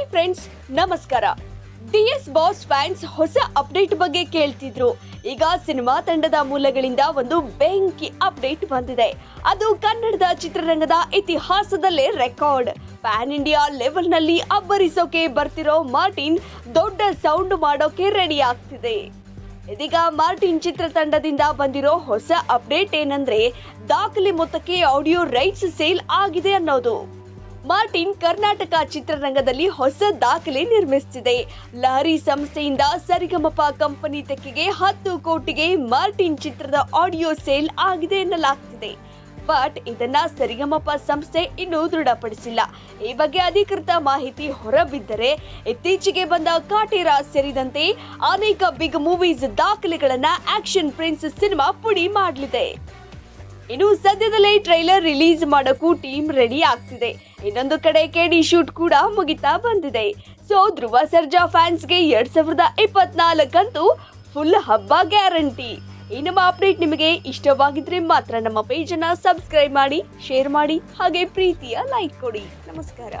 Friends ನಮಸ್ಕಾರ. D S boss fans ಹೊಸ update ಬಗ್ಗೆ ಕೇಳ್ತಿದ್ರು. ಈಗ ಸಿನಿಮಾ ತಂಡದ ಮೂಲಗಳಿಂದ ಒಂದು ಬೆಂಕಿ ಅಪ್ಡೇಟ್ ಬಂದಿದೆ. ಅದು ಕನ್ನಡದ ಚಿತ್ರರಂಗದ ಇತಿಹಾಸದಲ್ಲೇ ರೆಕಾರ್ಡ್ ಪ್ಯಾನ್ ಇಂಡಿಯಾ ಲೆವೆಲ್ನಲ್ಲಿ ಅಬ್ಬರಿಸೋಕೆ ಬರ್ತಿರೋ ಮಾರ್ಟಿನ್ ದೊಡ್ಡ ಸೌಂಡ್ ಮಾಡೋಕೆ ರೆಡಿ ಆಗ್ತಿದೆ. ಇದೀಗ ಮಾರ್ಟಿನ್ ಚಿತ್ರತಂಡದಿಂದ ಬಂದಿರೋ ಹೊಸ ಅಪ್ಡೇಟ್ ಏನಂದ್ರೆ, ದಾಖಲೆ ಮೊತ್ತಕ್ಕೆ ಆಡಿಯೋ ರೈಟ್ಸ್ ಸೇಲ್ ಆಗಿದೆ ಅನ್ನೋದು. ಮಾರ್ಟಿನ್ ಕರ್ನಾಟಕ ಚಿತ್ರರಂಗದಲ್ಲಿ ಹೊಸ ದಾಖಲೆ ನಿರ್ಮಿಸುತ್ತಿದೆ. ಲಹರಿ ಸಂಸ್ಥೆಯಿಂದ ಸರಿಗಮಪ ಕಂಪನಿ ತೆಕ್ಕೆಗೆ ಹತ್ತು ಕೋಟಿಗೆ ಮಾರ್ಟಿನ್ ಚಿತ್ರದ ಆಡಿಯೋ ಸೇಲ್ ಆಗಿದೆ ಎನ್ನಲಾಗ್ತಿದೆ ಬಟ್ ಇದನ್ನ ಸರಿಗಮಪ ಸಂಸ್ಥೆ ಇನ್ನೂ ದೃಢಪಡಿಸಿಲ್ಲ. ಈ ಬಗ್ಗೆ ಅಧಿಕೃತ ಮಾಹಿತಿ ಹೊರಬಿದ್ದರೆ ಇತ್ತೀಚೆಗೆ ಬಂದ ಕಾಟೇರ ಸೇರಿದಂತೆ ಅನೇಕ ಬಿಗ್ ಮೂವೀಸ್ ದಾಖಲೆಗಳನ್ನ ಆಕ್ಷನ್ ಪ್ರಿನ್ಸ್ ಸಿನಿಮಾ ಪುಡಿ ಮಾಡಲಿದೆ. ಇನ್ನು ಸದ್ಯದಲ್ಲೇ ಟ್ರೈಲರ್ ರಿಲೀಸ್ ಮಾಡೋಕ್ಕೂ ಟೀಮ್ ರೆಡಿ ಆಗ್ತಿದೆ. ಇನ್ನೊಂದು ಕಡೆ ಕೆಡಿ ಶೂಟ್ ಕೂಡ ಮುಗಿತಾ ಬಂದಿದೆ. ಸೊ ಧ್ರುವ ಸರ್ಜಾ ಫ್ಯಾನ್ಸ್ಗೆ ಎರಡ್ ಸಾವಿರದ ಇಪ್ಪತ್ನಾಲ್ಕಂತೂ ಫುಲ್ ಹಬ್ಬ ಗ್ಯಾರಂಟಿ ಈ ನಮ್ಮ ಅಪ್ಡೇಟ್ ನಿಮಗೆ ಇಷ್ಟವಾಗಿದ್ರೆ ಮಾತ್ರ ನಮ್ಮ ಪೇಜನ್ನು ಸಬ್ಸ್ಕ್ರೈಬ್ ಮಾಡಿ ಶೇರ್ ಮಾಡಿ, ಹಾಗೆ ಪ್ರೀತಿಯ ಲೈಕ್ ಕೊಡಿ. ನಮಸ್ಕಾರ.